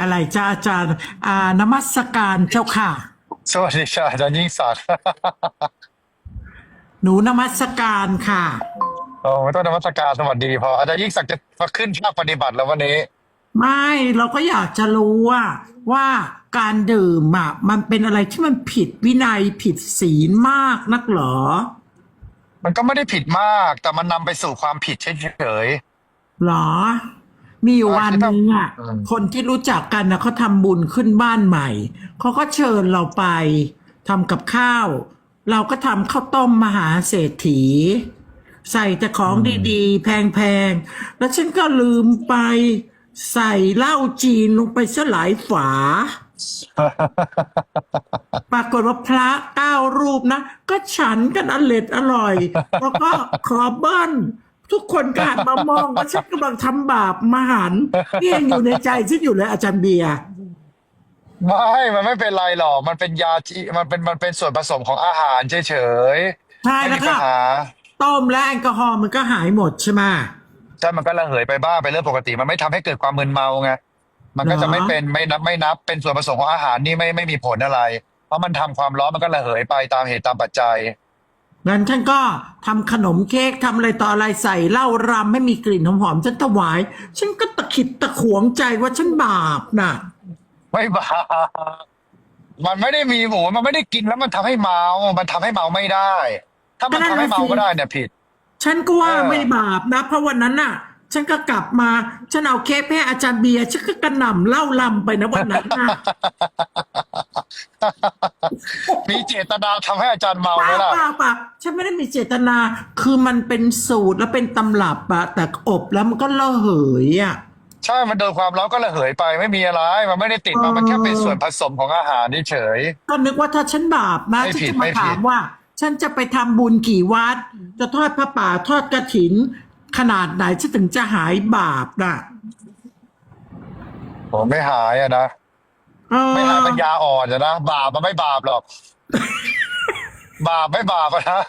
อะไรจ้าอาจารย์อ่านมัสการเจ้าค่ะ สวัสดีค่ะอาจารย์ยิ่งศักดิ์ หนูนมัสการค่ะ โอ้ไม่ต้องนมัสการสวัสดีพออาจารย์ยิ่งศักดิ์จะมาขึ้นภาคปฏิบัติแล้ววันนี้ ไม่เราก็อยากจะรู้ว่าว่าการดื่มอะมันเป็นอะไรที่มันผิดวินัยผิดศีลมากนักเหรอ มันก็ไม่ได้ผิดมาก แต่มันนำไปสู่ความผิดเฉยหรอ มีอยู่วันหนึ่งอะอืมคนที่รู้จักกันนะเขาทำบุญขึ้นบ้านใหม่เขาก็เชิญเราไปทำกับข้าว เราก็ทำข้าวต้มมหาเศรษฐี ใส่แต่ของดีๆ แพงๆ แล้วฉันก็ลืมไปใส่เหล้าจีนลงไปซะหลายฝา ปรากฏว่าพระเก้ารูปนะ ก็ฉันกันอเล็ดอร่อย แล้วก็ขอเบิ้ล ทุกคนก็หันมามองว่าฉันกำลังทำบาปมหันต์นี่ยังอยู่ในใจฉันอยู่เลยอาจารย์เบียร์ๆไม่มันไม่เป็นไรหรอก มันเป็นยาที่มันเป็นมันเป็นส่วนผสมของอาหารเฉยๆใช่ไม่แล้มีวก็ปัญหาต้มและแอลกอฮอล์มันก็หายหมดใช่ไหม ใช่มันก็ระเหยไปบ้างเป็นเรื่องปกติ มันไม่ทำให้เกิดความมึนเมาไงมันก็เหรอจะไม่เป็นไม่นับไม่นับ เป็นส่วนผสมของอาหารนี่ไม่ไม่มีผลอะไร เพราะมันทำความร้อนมันก็ระเหยไปตามเหตุตามปัจจัย งั้นฉันก็ทำขนมเค้กทำอะไรต่ออะไรใส่เหล้ารำไม่มีกลิ่นหอมๆฉันถวาย ฉันก็ตะขิดตะขวงใจว่าฉันบาปน่ะไม่บาปมันไม่ได้มีหมูมันไม่ได้กินแล้วมันทำให้เมา มันทำให้เมาไม่ได้ ถ้ามันทำให้เมาก็ได้เนี่ยผิด ฉันก็ว่าเออไม่บาปนะ เพราะวันนั้นน่ะ ฉันก็กลับมา ฉันเอาเค้กให้อาจารย์เบียร์ฉันก็กระหน่ำเหล้าลำไปนะวันนั้นน่ะมีเจตนาทำให้อาจารย์เมาเปไหมล่าล่ะ เปล่าเปล่าฉันไม่ได้มีเจตนา คือมันเป็นสูตรแล้วเป็นตำรับอะแต่อบแล้วมันก็ระเหยอะใช่ มันโดนความร้อนก็ระเหยไปไม่มีอะไร มันไม่ได้ติดมามันแค่เป็นส่วนผสมของอาหารเฉย ก็นึกว่าถ้าฉันบาปนะไม่ฉันผิดจะมาไม่ผิดถามว่า ฉันจะไปทำบุญกี่วัด จะทอดพระป่าทอดกระถิน ขนาดไหนฉันถึงจะหายบาปน่ะผมไม่หายอะนะ เออไม่หายปัญญาอ่อนอะนะ บาปมันไม่บาปหรอก บาปไม่บาปอะนะ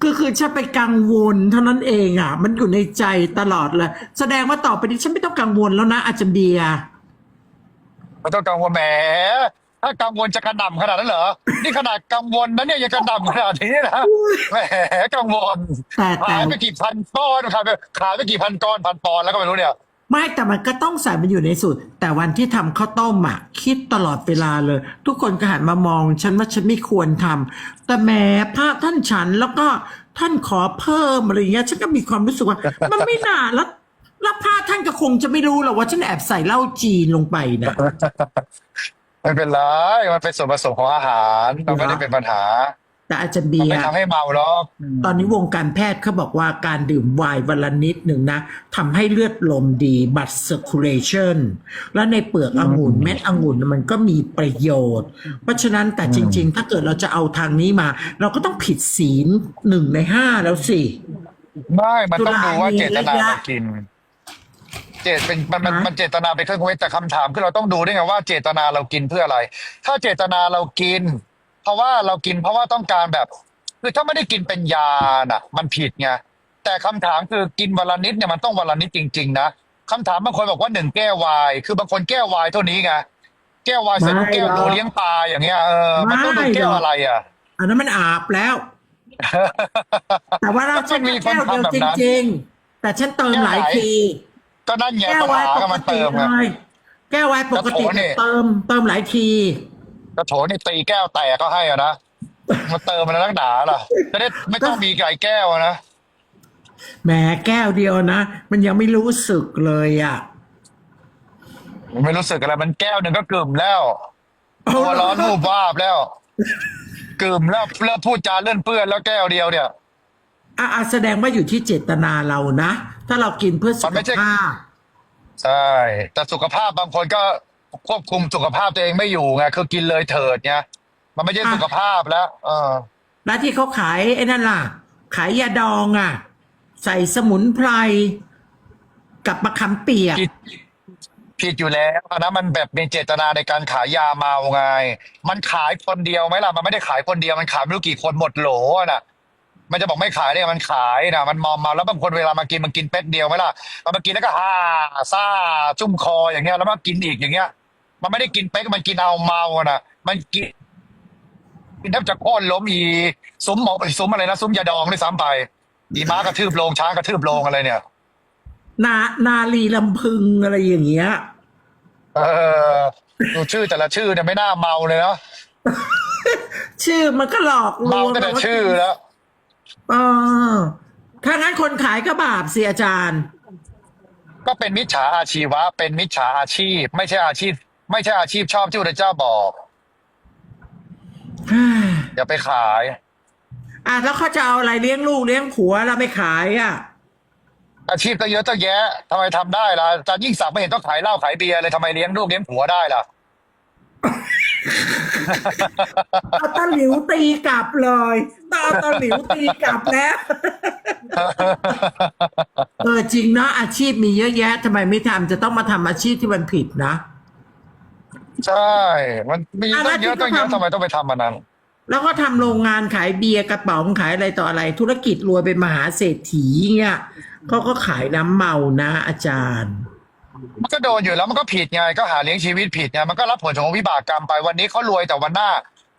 คือคือฉันไปกังวลเท่านั้นเองอะ มันอยู่ในใจตลอดเลย แสดงว่าต่อไปนี้ฉันไม่ต้องกังวลแล้วนะอาจารย์เบียร์ ไม่ต้องกังวลแหม ถ้ากังวลจะกระหน่ำขนาดนั้นเหรอ นี่ขนาดกังวลนะเนี่ยยังกระหน่ำขนาดนี้นะแหมกังวลแต่แต่ ขายไปกี่พันก้อนขายไปขายไปกี่พันก้อนพันปอนด์แล้วก็ไม่รู้เนี่ย ไม่แต่มันก็ต้องใส่มันอยู่ในสูตร แต่วันที่ทำข้าวต้มอะคิดตลอดเวลาเลย ทุกคนก็หันมามอง ฉันว่าฉันไม่ควรทำแต่แหม้พระท่านฉันแล้วก็ท่านขอเพิ่มอะไรเงี้ยฉันก็มีความรู้สึกว่า มันไม่น่าแล้วแล้วพระท่านก็คงจะไม่รู้หรอกว่าฉันแอบใส่เหล้าจีนลงไปนะ ไม่เป็นไร มันเป็นส่วนผสมของอาหารมันไม่ได้เป็นปัญหา แต่อาจารย์เบีมันยไม่ร์ทำให้เมาหรอกตอนนี้วงการแพทย์เขาบอกว่าการดื่มไวน์วันละนิดหนึ่งนะทำให้เลือดลมดีบัต circulation แล้วในเปลือกองุ่นเม็ดองุ่นมันก็มีประโยชน์ เพราะฉะนั้นแต่จริง ๆ ถ้าเกิดเราจะเอาทางนี้มา เราก็ต้องผิดศีลหนึ่งในห้าแล้วสิ ไม่มันต้องดูว่าสุราเจตนามีระยะเรากิน เจตเป็นมันมันฮะมันเจตนาเป็นเครื่องเว้นแต่คำถามคือเราต้องดูด้วยไงว่าเจตนาเรากินเพื่ออะไร ถ้าเจตนาเรากิน เพราะว่าเรากินเพราะว่าต้องการแบบคือถ้าไม่ได้กินเป็นยาน่ะ มันผิดไงแต่คำถามคือกินวันละนิดเนี่ยมันต้องวันละนิดจริง ๆ นะคำถามบางคนบอกว่าหนึ่งแก้ววายคือบางคนแก้ววายเท่านี้ไงแก้ววายใส่ลูกแก้วโหลเลี้ยงปลาอย่างเงี้ยเออมันต้องดูแก้วอะไรอะ อันนั้นมันอาบแล้ว แต่ว่าเรามันฉันมีคนแก้วเดียวทำแบบจนั้นริง ๆ แต่ฉันเติมหลายที ก็นั่นไงแก้วปัญไวน์หาปก็กมันติเติมเลไงยแก้วไวน์ปกติกระโถนนี่เติมเติมหลายที กระโถนนี่ตีแก้วแตกก็ให้อะนะมาเติมมันนักหนาล่ะจะได้ไม่ต้องมีไก่แก้วอะนะแหมแก้วเดียวนะ มันยังไม่รู้สึกเลยอะไม่รู้สึกอะไรมันแก้วหนึ่งก็กลุ่มแล้วตัวร้อนรูปวาบแล้วกลุ่มแล้วเริ่มพูดจาเลื่อนเปื้อนแล้วแก้วเดียวเนี่ย อะอะแสดงว่าอยู่ที่เจตนาเรานะ ถ้าเรากินเพื่อสุมันขไม่ใช่ ภาพ ใช่ แต่สุขภาพบางคนก็ควบคุมสุขภาพตัวเองไม่อยู่ไงคือกินเลยเถิดไงมันไม่ใช่อะ สุขภาพแล้ว เออ แล้วที่เขาขายไอ้นั่นล่ะ ขายยาดองอะ ใส่สมุนไพรกับมะขามเปียก ผิดผิดอยู่แล้วอันนะมันแบบมีเจตนาในการขายยาเมาไง มันขายคนเดียวไหมล่ะ มันไม่ได้ขายคนเดียว มันขายไม่รู้กี่คนหมดโหลอะน่ะ มันจะบอกไม่ขายเนี่ยมันขายนะมันมอมมาแล้วบางคนเวลามากินมันกินเป๊กเดียวไหมล่ะมันมากินแล้วก็ฮ่าซ่าจุ่มคออย่างเงี้ยแล้วมากินอีกอย่างเงี้ย มันไม่ได้กินเป๊กมันกินเอาเมาอะนะมันกินกินแทบจะโค่นล้มอีซุ้มหมอซุ้มอะไรนะซุ้มยาดองด้วยซ้ำไปอีม้ากระทืบโลงช้างกระทืบโลงอะไรเนี่ย นานาลีลำพึงอะไรอย่างเงี้ย เออดูชื่อแต่ละชื่อเนี่ยไม่น่าเมาเลยเนาะชื่อมันก็หลอกลเมาวงตั้งแต่ชื่อแล้ว เออถ้างั้นคนขายก็บาปสิอาจารย์ ก็เป็นมิจฉาอาชีวะ เป็นมิจฉาอาชีพ ไม่ใช่อาชีพ ไม่ใช่อาชีพชอบที่พระเจ้าบอกอย่าไปขาย อะแล้วเขาจะเอาอะไรเลี้ยงลูกเลี้ยงผัวแล้วไม่ขายอะ อาชีพก็เยอะตั้งแยะทำไมทำได้ล่ะอาจารย์ยิ่งศักดิ์ไม่เห็นต้องขายเหล้าขายเบียร์เลยทำไมเลี้ยงลูกเลี้ยงผัวได้ล่ะ เอาตะหลิวตีกลับเลยต้องเอาตะหลิวตีกลับแล้ว เออจริงเนาะอาชีพมีเยอะแยะทำไมไม่ทำจะต้องมาทำอาชีพที่มันผิดนะ ใช่ มันมีอะแล้ตั้วงเยอะที่ตั้งเยอะเขาทำ ทำไมต้องไปทำมันนั้น แล้วก็ทำโรงงานขายเบียร์กระป๋องขายอะไรต่ออะไร ธุรกิจรวยเป็นมหาเศรษฐีเงี้ยเขาก็ขายน้ำเมานะอาจารย์ มันก็โดนอยู่แล้วมันก็ผิดไงก็หาเลี้ยงชีวิตผิดไงมันก็รับผลของวิบากกรรมไปวันนี้เขารวยแต่วันหน้า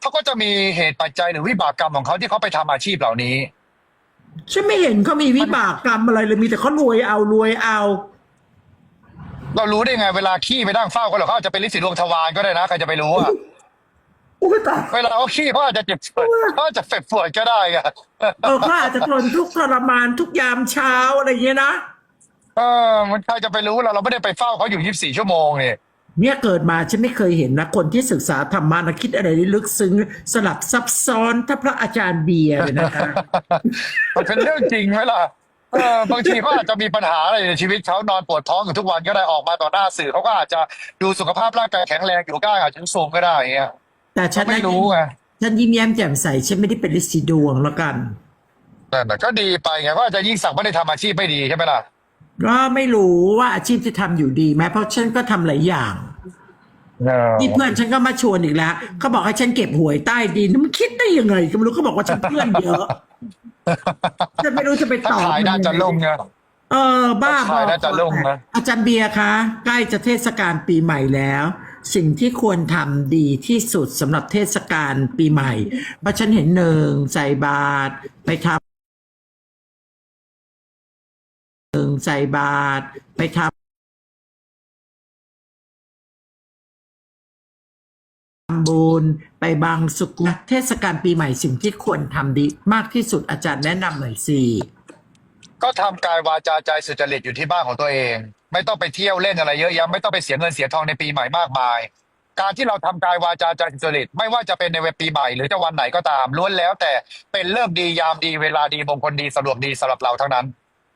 เขาก็จะมีเหตุปัจจัยหรือวิบากกรรมของเขาที่เขาไปทำอาชีพเหล่านี้ ฉันไม่เห็นเขามีวิบากกรรมอะไรเลยมีแต่เขารวยเอารวยเอา เรารู้ได้ไงเวลาขี้ไปนั่งเฝ้าก็หรอเขาอาจจะเป็นลิสิดวงทวารก็ได้นะใครจะไปรู้อะอุ้ยตายเวลาเขาขี้เขาอาจจะเจ็บปวดเขาอาจจะเฟบปวดก็ได้ไง เออเขาอาจจะทนทุกข์ทรมานทุกยามเช้าอะไรอย่างเงี้ยนะ เออมันใครจะไปรู้เราเราไม่ได้ไปเฝ้าเขาอยู่24ชั่วโมงเนี่ยเนี่ยเกิดมาฉันไม่เคยเห็นนะคนที่ศึกษาธรรมะนะคิดอะไรได้ลึกซึ้งสลับซับซ้อนถ้าพระอาจารย์เบียร์เลยนะคะมันเป็นเรื่องจริงไหมล่ะเออบางทีเขาอาจจะมีปัญหาอะไรในชีวิตเขานอนปวดท้องอยู่ทุกวันก็ได้ออกมาต่อหน้าสื่อเขาก็อาจจะดูสุขภาพร่างกายแข็งแรงอยู่ก็อาจจะสูงก็ได้อย่างเงี้ยแต่ฉัเขานไม่รู้ไงฉันยิ้มแย้มแจ่มใสฉันไม่ได้เป็นลิสีดวงแล้วกันแต่แต่ก็ดีไปไงก็อาจจะยิ่งสั่งไม่ได้ทำอาชีพไม่ดีใช่ไหมล่ะ ก็ไม่รู้ว่าอาชีพที่ทำอยู่ดีไหมเพราะฉันก็ทำหลายอย่างเออนี่เพื่อนฉันก็มาชวนอีกแล้วเขาบอกให้ฉันเก็บหวยใต้ดินมันคิดได้ยังไงก็ไม่รู้เขาบอกว่าฉันเพื่อนเยอะฉันไม่รู้จะไปถ้าตอบขายน่าจะลงไงเออ บ้าบถ้าอขายน่าจะลงนะ อาจารย์เบียร์คะ ใกล้จะเทศกาลปีใหม่แล้ว สิ่งที่ควรทำดีที่สุดสำหรับเทศกาลปีใหม่เพราะฉันเห็นหนึ่งใส่บาตรไปท หนึ่งใส่บาตรไปทำบุญไปบางสุกุลเทศกาลปีใหม่สิ่งที่ควรทำดีมากที่สุดอาจารย์แนะนำหน่อยสิก็ทำกายวาจาใจสุจริตอยู่ที่บ้านของตัวเอง ไม่ต้องไปเที่ยวเล่นอะไรเยอะแยะไม่ต้องไปเสียเงินเสียทองในปีใหม่มากมาย การที่เราทำกายวาจาใจสุจริตไม่ว่าจะเป็นในเวลาปีใหม่หรือจะวันไหนก็ตามล้วนแล้วแต่เป็นเลิกดียามดีเวลาดีมงคลดีสะดวกดีสำหรับเราทั้งนั้น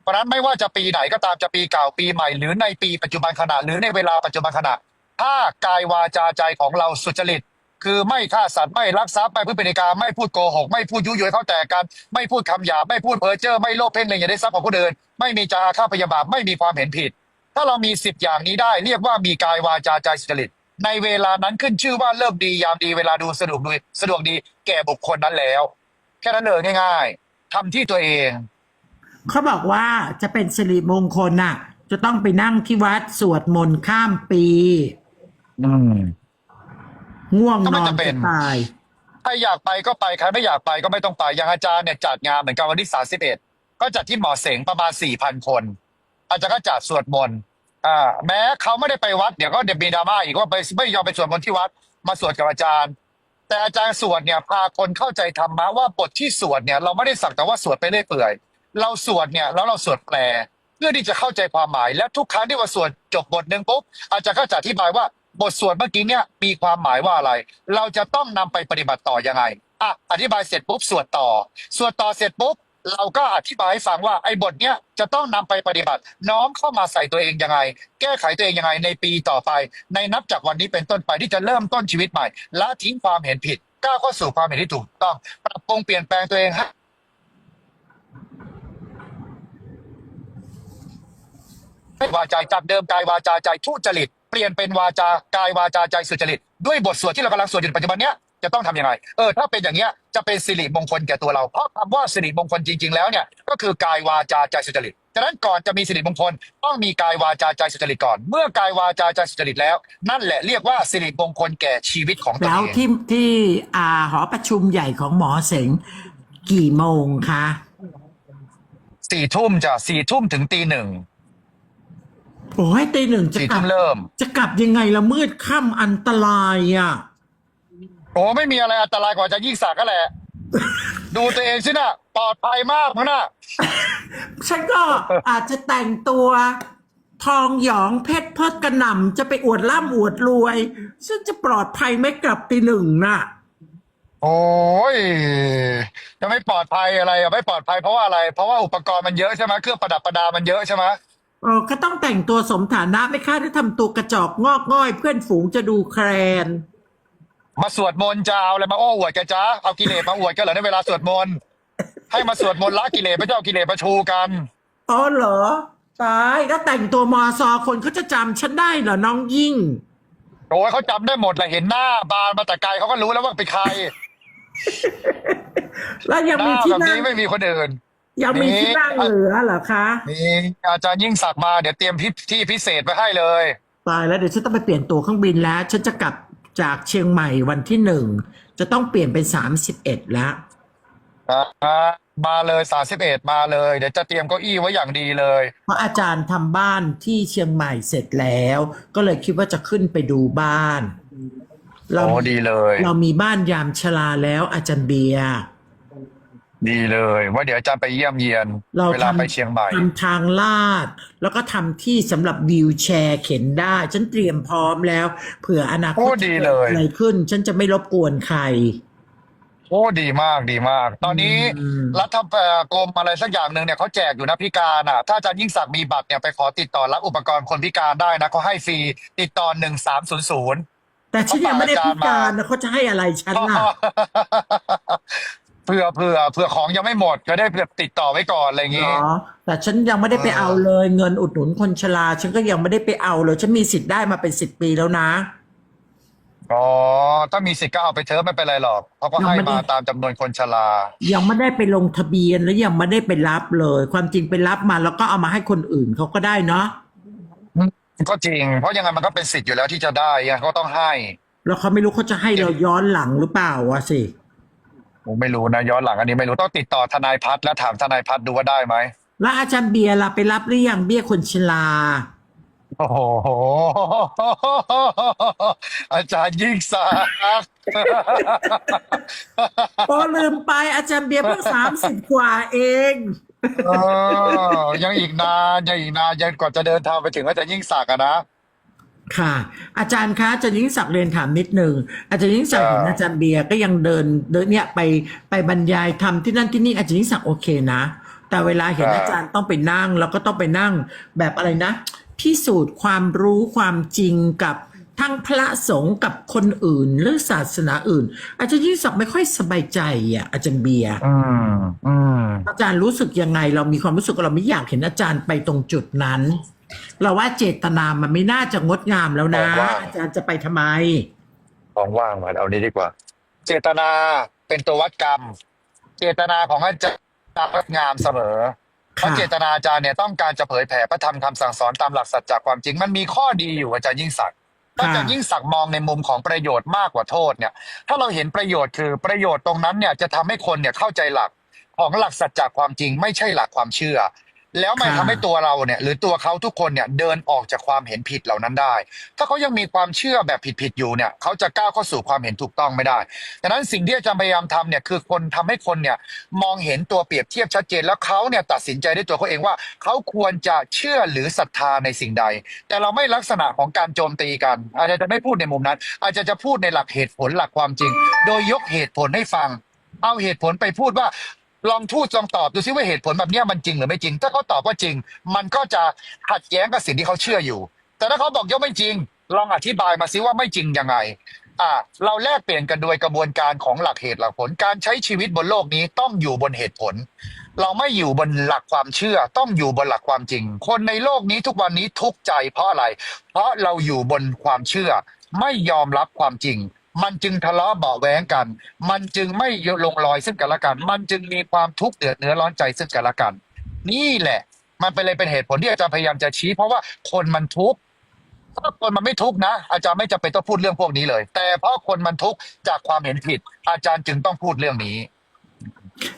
ราะนั้นไม่ว่าจะปีไหนก็ตามจะปีเก่าปีใหม่ หรือในปีปัจจุบันขณะหรือในเวลาปัจจุบันขณะ ถ้ากายวาจาใจของเราสุจริต คือไม่ฆ่าสัตว์ไม่ลักทรัพย์ไม่พูดเป็นการไม่พูดโกหก ไม่พูดยุยยเข้าแต่กัน ไม่พูดคำหยาบไม่พูดเพ้อเจ้อไม่โลภเพ่งเล็งอย่าได้ทรัพย์ของผู้อื่นไม่มีจาอาฆาพยาบาทไม่มีความเห็นผิด ถ้าเรามีสิบอย่างนี้ได้เรียกว่ามีกายวาจาใจสุจริต ในเวลานั้นขึ้นชื่อว่าเลิกดียามดีเวลาดูสะดวกดีสะดวกดีแก่บุคคลนั้นแล้ว แค่นั้นเลยง่าย ๆทำที่ตัวเอง เขาบอกว่าจะเป็นสิริมงคลน่ะ จะต้องไปนั่งที่วัดสวดมนต์ข้ามปี อืม ง่วงก็นไม่อนจำเป็น จะตายใครอยากไปก็ไปใครไม่อยากไปก็ไม่ต้องไปอย่างอาจารย์เนี่ยจัดงานเหมือนกันวันที่สาสิบเอ็ดก็จัดที่หมอเสงประมาณสี่พันคน อาจารย์ก็จัดสวดมนต์อ่าแม้เขาไม่ได้ไปวัดเดี๋ยวก็เดี๋ยวมีดราม่าอีกว่าไปไม่ยอมไปสวดมนต์ที่วัด มาสวดกับอาจารย์ แต่อาจารย์สวดเนี่ยพาคนเข้าใจธรรมะว่าบทที่สวดเนี่ยเราไม่ได้สักแต่ว่าสวดไปเรื่อยเปื่อย เราสวดเนี่ยแล้วเราสวดแปล เพื่อที่จะเข้าใจความหมาย และทุกครั้งที่ว่าสวดจบบทหนึ่งปุ๊บอาจารย์ก็จะอธิบายว่าบทสวดเมื่อกี้เนี่ยมีความหมายว่าอะไร เราจะต้องนำไปปฏิบัติต่อยังไงอะอธิบายเสร็จปุ๊บสวดต่อ สวดต่อเสร็จปุ๊บเราก็อธิบายให้ฟังว่าไอ้บทเนี้ยจะต้องนำไปปฏิบัติ น้อมเข้ามาใส่ตัวเองยังไง แก้ไขตัวเองยังไงในปีต่อไป ในนับจากวันนี้เป็นต้นไปที่จะเริ่มต้นชีวิตใหม่ ละทิ้งความเห็นผิดก้าวเข้าสู่ความเห็นที่ถูกต้อง ปรับปรุงเปลี่ยนแปลงตัวเองให้ ให้ วาจาจากเดิมกายวาจาใจทุจริต เปลี่ยนเป็นวาจากายวาจาใจสุจริต ด้วยบทสวดที่เรากำลังสวดอยู่ในปัจจุบันเนี้ยจะต้องทำยังไง เออ ถ้าเป็นอย่างเงี้ยจะเป็นสิริมงคลแก่ตัวเรา เพราะคำว่าสิริมงคลจริง ๆ แล้วเนี่ย ก็คือกายวาจาใจสุจริต ฉะนั้นก่อนจะมีสิริมงคล ต้องมีกายวาจาใจสุจริตก่อน เมื่อกายวาจาใจสุจริตแล้ว นั่นแหละเรียกว่าสิริมงคลแก่ชีวิตของตนแล้วเองที่ที่อ่าหอประชุมใหญ่ของหมอเสงกี่โมงคะสี่ทุ่มจ้ะสี่ทุ่มถึงตีหนึ่ง โอ้ยตีหนึ่งจะสี่กลัทุ่บมเริ่ม จะกลับยังไงละมืดค่ำอันตรายอะ โอ้ไม่มีอะไรอันตรายกว่าจะยิ่งสักก็แหละ ดูตัวเองสินะปลอดภัยมากมั้งนะฉันก็อาจจะแต่งตัว ทองหยองเพชรเพิดกระหน่ำจะไปอวดร่ำอวดรวย ฉันจะปลอดภัยไหม่กลับตีหนึ่งน่ะ โอ้ยจะไม่ปลอดภัยอะไรอะไม่ปลอดภัยเพราะว่าอะไร เพราะว่าอุปกรณ์มันเยอะใช่ไหมเครื่องประดับประดามันเยอะใช่ไหม เออก็ต้องแต่งตัวสมฐานะไม่ค่าที่ทำตัวกระจอกงอกง่อย เพื่อนฝูงจะดูแคลน มาสวดมนต์จะเอาอะไรมาโอ้อวดกันจ้าเอากิเลสมาอวดกันเหรอในเวลาสวดมนต์ให้มาสวดมนต์ละกิเลสไม่ใช่เอากิเลสมาชูกัน อ๋อเหรอ ตายแล้วแต่งตัวมอซอคนเขาจะจำฉันได้เหรอน้องยิ่ง โอ้ยเขาจำได้หมดเลยเห็นหน้าบานมาแต่ไกลเขาก็รู้แล้วว่าเป็นใครแล้วยังหมีน้าที่แบบนั่นี้งไม่มีคนอื่น ยังมีที่นั่งเหลือเหรอคะนี่อาจารย์ยิ่งศักดิ์มาเดี๋ยวเตรียมที่ที่พิเศษไปให้เลยตายแล้วเดี๋ยวฉันต้องไปเปลี่ยนตั๋วเครื่องบินแล้ว ฉันจะกลับจากเชียงใหม่วันที่หนึ่งจะต้องเปลี่ยนเป็นสามสิบเอ็ดแล้วอ่ามาเลยสาสิบเอ็ดมาเลย เดี๋ยวจะเตรียมเก้าอี้ไว้อย่างดีเลย เพราะอาจารย์ทำบ้านที่เชียงใหม่เสร็จแล้ว ก็เลยคิดว่าจะขึ้นไปดูบ้านเราโอ้ดีเลย เรามีบ้านยามชราแล้วอาจารย์เบียร์ ดีเลยว่าเดี๋ยวอาจารย์ไปเยี่ยมเยียน เราเวลาทำไปเชียงใหม่ ทำทางลาด แล้วก็ทำที่สำหรับวิวแชร์เข็นได้ ฉันเตรียมพร้อมแล้ว เผื่ออนาคโอ้ตดีจะเลเกิดยอะไรขึ้น ฉันจะไม่รบกวนใคร โอ้ดีมากดีมาก ตอนนี้อืม รัฐเอ่อกรมอะไรสักอย่างหนึ่งเนี่ยเขาแจกอยู่นะพิการอะ ถ้าอาจารย์ยิ่งศักดิ์มีบัตรเนี่ยไปขอติดต่อรับอุปกรณ์คนพิการได้นะเขาให้ฟรีติดต่อหนึ่งสามศูนย์ศูนย์ แต่ฉันยังไม่ได้เขาพิฝากอาจารย์มาการนะเขาจะให้อะไรฉันล่ะ เผื่อเผื่อเผื่อของยังไม่หมดก็ได้ติดต่อไว้ก่อนอะไรอย่างเหรงี้ อแต่ฉันยังไม่ได้ไปเออเอาเลย เงินอุดหนุนคนชรา ฉันก็ยังไม่ได้ไปเอาเลย ฉันมีสิทธิ์ได้มาเป็นสิบปีแล้วนะ อ๋อ ถ้ามีสิทธิ์ก็เอาไปเถอะไม่เป็นไรหรอกเขาก็ให้ยังไม่มาได้ตามจำนวนคนชรา ยังไม่ได้ไปลงทะเบียนแล้วยังไม่ได้ไปรับเลย ความจริงไปรับมาแล้วก็เอามาให้คนอื่นเขาก็ได้เนาะก็จริง เพราะยังไงมันก็เป็นสิทธิ์อยู่แล้วที่จะได้ยังไงก็ต้องให้ แล้วเขาไม่รู้เขาจะให้เราย้อนหลังหรือเปล่าวะสิ ผมไม่รู้นะย้อนหลังอันนี้ไม่รู้ต้องติดต่อทนายพัฒน์และถามทนายพัฒน์ดูว่าได้ไหมแล้วอาจารย์เบียร์ล่ะไปรับหรือยังเบี้ยคนชราโอ้โหอาจารย์ยิ่งศักดิ์โอ้ลืมไปอาจารย์เบียร์เพิ่งสามสิบกว่าเองเออยังอีกนานยังอีกนานยังกว่าจะเดินทางไปถึงอาจารย์ยิ่งศักดิ์อะนะ ค่ะ อาจารย์คะอาจารย์ยิ่งศักดิ์เรียนถามนิดหนึ่งอาจารย์ยิ่งศักดิ์เออเห็นอาจารย์เบียร์ก็ยังเดินเดินเนี่ยไปไปบรรยายทำที่นั่นที่นี่อาจารย์ยิ่งศักดิ์โอเคนะ แต่เวลาเห็นอาจารย์ต้องไปนั่ง แล้วก็ต้องไปนั่งแบบอะไรนะ พิสูจน์ความรู้ความจริงกับทั้งพระสงฆ์กับคนอื่นหรือศาสนาอื่น อาจารย์ยิ่งศักดิ์ไม่ค่อยสบายใจอะอาจารย์เบียร์อืมอืมอาจารย์รู้สึกยังไง เรามีความรู้สึกว่าเราไม่อยากเห็นอาจารย์ไปตรงจุดนั้น เราว่าเจตนามันไม่น่าจะงดงามแล้วนะ บอกว่า อาจารย์จะไปทำไม ของว่างมาเอานี้ดีกว่า เจตนาเป็นตัววัดกรรม เจตนาของอาจารย์งดงามเสมอ เพราะค่ะเจตนาอาจารย์เนี่ยต้องการจะเผยแผ่พระธรรมคำสั่งสอนตามหลักสัจจะความจริง มันมีข้อดีอยู่อาจารย์ยิ่งศักดิ์ถ้าอาจารย์ยิ่งศักดิ์มองในมุมของประโยชน์มากกว่าโทษเนี่ย ถ้าเราเห็นประโยชน์คือประโยชน์ตรงนั้นเนี่ยจะทำให้คนเนี่ยเข้าใจหลักของหลักสัจจะความจริง ไม่ใช่หลักความเชื่อ แล้วมันค่ะทำให้ตัวเราเนี่ยหรือตัวเขาทุกคนเนี่ยเดินออกจากความเห็นผิดเหล่านั้นได้ ถ้าเขายังมีความเชื่อแบบผิดๆอยู่เนี่ยเขาจะก้าวเข้าสู่ความเห็นถูกต้องไม่ได้ดังนั้นสิ่งที่อาจารย์พยายามทำเนี่ยคือคนทำให้คนเนี่ยมองเห็นตัวเปรียบเทียบชัดเจน แล้วเขาเนี่ยตัดสินใจด้วยตัวเขาเองว่าเขาควรจะเชื่อหรือศรัทธาในสิ่งใด แต่เราไม่ลักษณะของการโจมตีกัน อาจจะไม่พูดในมุมนั้น อาจจะจะพูดในหลักเหตุผลหลักความจริง โดยยกเหตุผลให้ฟังเอาเหตุผลไปพูดว่า ลองพูดลองตอบดูซิว่าเหตุผลแบบเนี้ยมันจริงหรือไม่จริง ถ้าเขาตอบว่าจริง มันก็จะขัดแย้งกับสิ่งที่เขาเชื่ออยู่ แต่ถ้าเขาบอกยกไม่จริง ลองอธิบายมาซิว่าไม่จริงยังไง อ่า เราแลกเปลี่ยนกันโดยกระบวนการของหลักเหตุหลักผล การใช้ชีวิตบนโลกนี้ต้องอยู่บนเหตุผล เราไม่อยู่บนหลักความเชื่อ ต้องอยู่บนหลักความจริง คนในโลกนี้ทุกวันนี้ทุกข์ใจเพราะอะไร เพราะเราอยู่บนความเชื่อ ไม่ยอมรับความจริง มันจึงทะเลาะเบาะแว้งกัน มันจึงไม่ลงรอยซึ่งกันและกัน มันจึงมีความทุกข์เดือดเนื้อร้อนใจซึ่งกันและกัน นี่แหละ มันเป็นเลยเป็นเหตุผลที่อาจารย์พยายามจะชี้ เพราะว่าคนมันทุกข์ถ้าคนมันไม่ทุกข์นะ อาจารย์ไม่จำเป็นต้องพูดเรื่องพวกนี้เลย แต่เพราะคนมันทุกข์จากความเห็นผิด อาจารย์จึงต้องพูดเรื่องนี้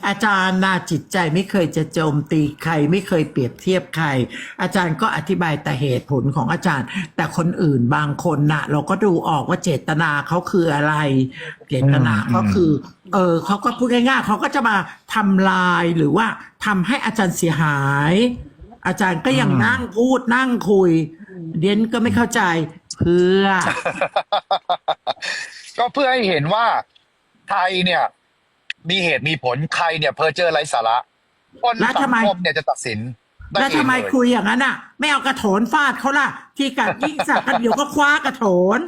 อาจารย์น่าจิตใจไม่เคยจะโจมตีใคร ไม่เคยเปรียบเทียบใคร อาจารย์ก็อธิบายแต่เหตุผลของอาจารย์ แต่คนอื่นบางคนน่ะ เราก็ดูออกว่าเจตนาเขาคืออะไร เจตนาเขาคือ เออเขาก็พูดง่ายๆเขาก็จะมาทำลายหรือว่าทำให้อาจารย์เสียหาย อาจารย์ก็ยังอืมนั่งพูดนั่งคุยเดียนก็ไม่เข้าใจเพื่อ ก็เพื่อให้เห็นว่าใครเนี่ย มีเหตุมีผลใครเนี่ยเพอเจอไรสาระคนแล้วสัทำงไม คมเนี่ยจะตัดสินด้แล้วเองทำไมเลยคุยอย่างนั้นอะ ไม่เอากระโถนฟาดเขาล่ะ ที่กัดยิ่งสักกันเดี๋ยวก็คว้ากระโถน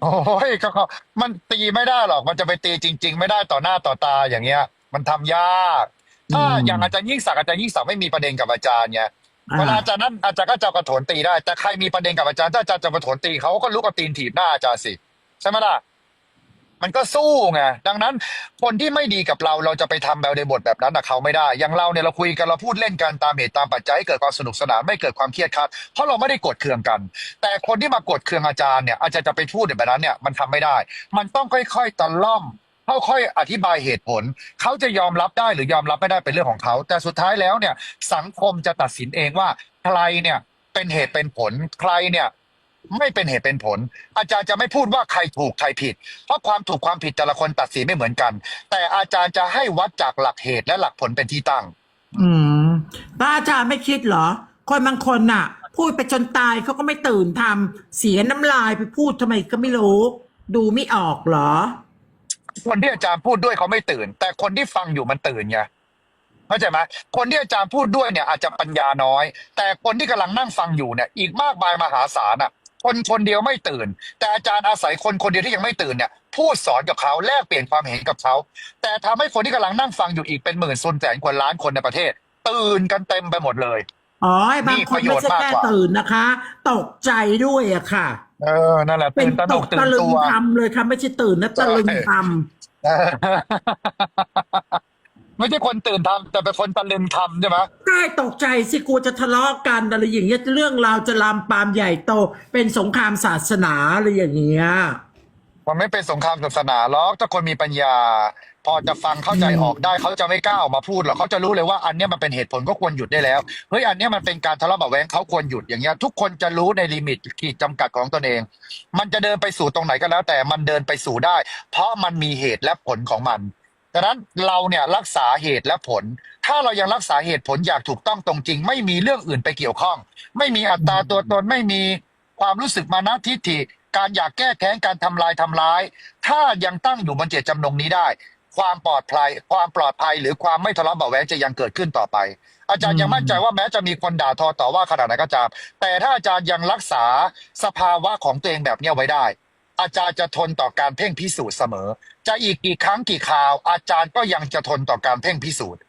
โอ้ยก็ก็มันตีไม่ได้หรอก มันจะไปตีจริง ๆ ไม่ได้ต่อหน้าต่อตาอย่างเงี้ย มันทำยากถ้าอืม อย่างอาจารย์ยิ่งศักดิ์อาจารย์ยิ่งศักดิ์ไม่มีประเด็นกับอาจารย์ไงอ่าเวลาอาจารย์นั้นอาจารย์ก็จะเอากระโถนตีได้ แต่ใครมีประเด็นกับอาจารย์ถ้าอาจารย์จะกระโถนตีเขาก็ลุกเอาตีนถีบหน้าอาจารย์สิ ใช่ไหมล่ะ มันก็สู้ไงดังนั้นคนที่ไม่ดีกับเราเราจะไปทำแบบในบทแบบนั้นกับเขาไม่ได้ อย่างเราเนี่ยเราคุยกันเราพูดเล่นกันตามเหตุตามปัจจัยให้เกิดความสนุกสนานไม่เกิดความเครียดครัดเพราะเราไม่ได้กดเคืองกัน แต่คนที่มากดเคืองอาจารย์เนี่ยอาจารย์จะไปพูดแบบนั้นเนี่ยมันทำไม่ได้ มันต้องค่อยๆตะล่อม ค่อยๆอธิบายเหตุผล เขาจะยอมรับได้หรือยอมรับไม่ได้เป็นเรื่องของเขา แต่สุดท้ายแล้วเนี่ยสังคมจะตัดสินเองว่าใครเนี่ยเป็นเหตุเป็นผลใครเนี่ย ไม่เป็นเหตุเป็นผล อาจารย์จะไม่พูดว่าใครถูกใครผิด เพราะความถูกความผิดแต่ละคนตัดสินไม่เหมือนกัน แต่อาจารย์จะให้วัดจากหลักเหตุและหลักผลเป็นที่ตั้ง อืมป้าอาจารย์ไม่คิดเหรอ คนบางคนน่ะ พูดไปจนตายเขาก็ไม่ตื่นทำเสียน้ำลายไปพูดทำไมก็ไม่รู้ ดูไม่ออกเหรอ คนที่อาจารย์พูดด้วยเขาไม่ตื่น แต่คนที่ฟังอยู่มันตื่นไงเข้าใจไหมคนที่อาจารย์พูดด้วยเนี่ยอาจจะปัญญาน้อย แต่คนที่กำลังนั่งฟังอยู่เนี่ย อีกมากมายมหาศาลอะ คนคนเดียวไม่ตื่น แต่อาจารย์อาศัยคนคนเดียวที่ยังไม่ตื่นเนี่ยพูดสอนกับเขาแลกเปลี่ยนความเห็นกับเขา แต่ทำให้คนที่กำลังนั่งฟังอยู่อีกเป็นหมื่นส่วนแสนคนล้านคนในประเทศ ตื่นกันเต็มไปหมดเลยอ๋อไอ้บางคนมีประโยไม่ชน์ใช่มากแค่กว่าตื่นนะคะ ตกใจด้วยอะค่ะ เออนั่นแหละเป็นตื่นตระหตนกกตื่ตะนลึตังวทำเลยค่ะไม่ใช่ตื่นนะตะลึงทเออ ไม่ใช่คนตื่นทำแต่เป็นคนตะลึงทำใช่ไหมำใช่ตกใจสิกลัวจะทะเลาะกันอะไรอย่างเงี้ยเรื่องราวจะลามปามใหญ่โต เป็นสงครามศาสนาอะไรอย่างเงี้ยมันไม่เป็นสงครามศาสนาหรอกถ้าคนมีปัญญา พอจะฟังเข้าใจออกได้เขาจะไม่กล้าออกมาพูดหรอกเขาจะรู้เลยว่าอันเนี้ยมันเป็นเหตุผลก็ควรหยุดได้แล้วเฮ้ยอันเนี้ยมันเป็นการทะเลาะเบาะแว้งเขาควรหยุดอย่างเงี้ยทุกคนจะรู้ในลิมิตขีดจำกัดของตนเอง มันจะเดินไปสู่ตรงไหนก็แล้ว แต่มันเดินไปสู่ได้ เพราะมันมีเหตุและผลของมัน ดังนั้นเราเนี่ยรักษาเหตุและผล ถ้าเรายังรักษาเหตุผลอย่างถูกต้องตรงจริง ไม่มีเรื่องอื่นไปเกี่ยวข้อง ไม่มีอัตราตัวตนไม่มีความรู้สึกมานะทิฏฐิ การอยากแก้แค้นการทำลายทำร้าย ถ้ายังตั้งอยู่บนเจตจำนงนี้ได้ ความปลอดภัย ความปลอดภัยหรือความไม่ทะเลาะเบาะแว้งจะยังเกิดขึ้นต่อไป อาจารย์ยังมั่นใจว่าแม้จะมีคนด่าทอต่อว่าขนาดไหนก็ตามแต่ถ้าอาจารย์ยังรักษาสภาวะของตัวเองแบบเนี้ยไว้ได้ อาจารย์จะทนต่อการเพ่งพิสูจน์เสมอ จะอีกกี่ครั้งกี่คราว อาจารย์ก็ยังจะทนต่อการเพ่งพิสูจน์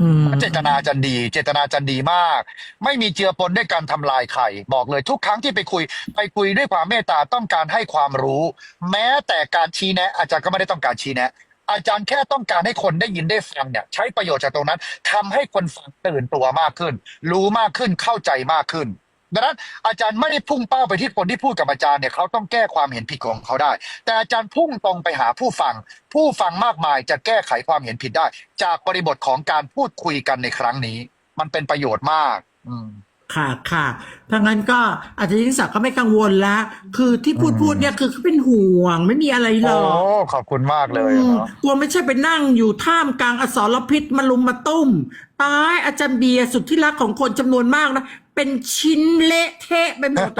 อืมเจตนาจันดี เจตนาจันดีมาก ไม่มีเจือปนด้วยการทำลายใครบอกเลยทุกครั้งที่ไปคุย ไปคุยด้วยความเมตตาต้องการให้ความรู้ แม้แต่การชี้แนะ อาจารย์ก็ไม่ได้ต้องการชี้แนะ อาจารย์แค่ต้องการให้คนได้ยินได้ฟังเนี่ย ใช้ประโยชน์จากตรงนั้นทำให้คนฟังตื่นตัวมากขึ้น รู้มากขึ้นเข้าใจมากขึ้น ดังนั้นอาจารย์ไม่ได้พุ่งเป้าไปที่คนที่พูดกับอาจารย์เนี่ยเขาต้องแก้ความเห็นผิดของเขาได้ แต่อาจารย์พุ่งตรงไปหาผู้ฟัง ผู้ฟังมากมายจะแก้ไขความเห็นผิดได้ จากบริบทของการพูดคุยกันในครั้งนี้ มันเป็นประโยชน์มาก อืมค่ะค่ะถ้างั้นก็อาจจะยิ่งศักดิ์ก็ไม่กังวลละ คือที่พูดอืมพูดเนี่ยคือเขาเป็นห่วงไม่มีอะไรหรโอ้อกขอบคุณมากเลยอืมเนาะกลัวไม่ใช่ไปนั่งอยู่ท่ามกลางอสรพิษมาลุมมาตุ้ม ตายอาจารย์เบียร์สุดที่รักของคนจำนวนมากนะ เป็นชิ้นเละเทะไปหมด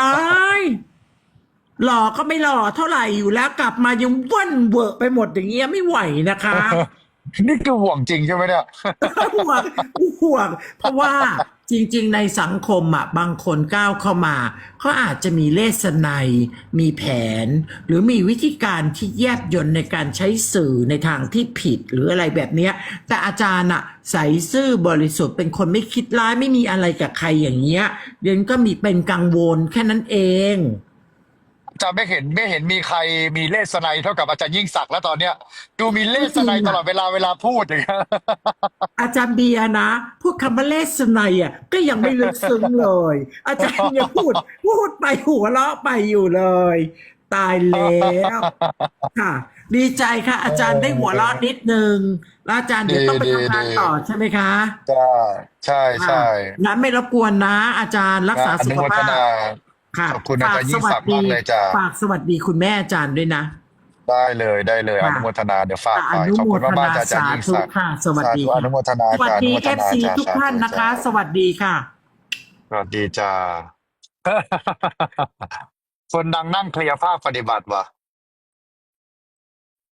ตายหล่อก็ไม่หล่อเท่าไหร่อยู่แล้วกลับมายังว่อนเวอร์ไปหมดอย่างเงี้ยไม่ไหวนะคะ นี่คือห่วงจริงใช่ไหมเนี่ย ห่วงห่วงเพราะว่า จริงๆ ในสังคมอะบางคนก้าวเข้ามาเขาอาจจะมีเลสไนมีแผน หรือมีวิธีการที่แยบยนในการใช้สื่อในทางที่ผิดหรืออะไรแบบเนี้ยแต่อาจารย์อะใสซื่อบริสุทธิ์เป็นคนไม่คิดร้ายไม่มีอะไรกับใครอย่างเงี้ยเดนก็มีเป็นกังวลแค่นั้นเอง จะไม่เห็นไม่เห็นมีใครมีเลสไนเท่ากับอาจารย์ยิ่งศักดิ์แล้วตอนเนี้ย ดูมีเลสไนตลอดเวลาเวลาพูดอย่างเงี้ยอาจารย์เบียร์นะพูดคำว่าเลสไนอะก็ยังไม่ลึกซึ้งเลย อาจารย์ยังพูด พูดไปหัวเราะไปอยู่เลย ตายแล้วค่ะ ดีใจค่ะ อาจารย์ได้หัวเราะนิดนึงแล้วอาจารย์เดี๋ยวต้องไปดีทำงานดีต่อใช่ไหมคะใช่ใช่ใช่อะงั้นไม่รบกวนนะ อาจารย์รักษาอสุนุขโมทภาพนา ค่ะขอบคุณอาจารย์ยิ่งศักดิ์มากเลยจ้ะฝากสวัสดีคุณแม่อาจารย์ด้วยนะ ได้เลยได้เลยอค่ะนุโมทนาเดี๋ยวฝากไปอนุขอบโมคุณทมากนาๆจ้ะอาจารสาย์ยิ่งธุศักดิ์ค่ะสวัสสาดีธุอค่ะนุโมทนาสวัสจ้ะอดีนุโมเอทฟนาซีจ้ะทุกท่านนะคะสาธุสวัสดีค่ะ สวัสดีจ้าคนดังนั่งเคลียร์ภาพปฏิบัติว่ะ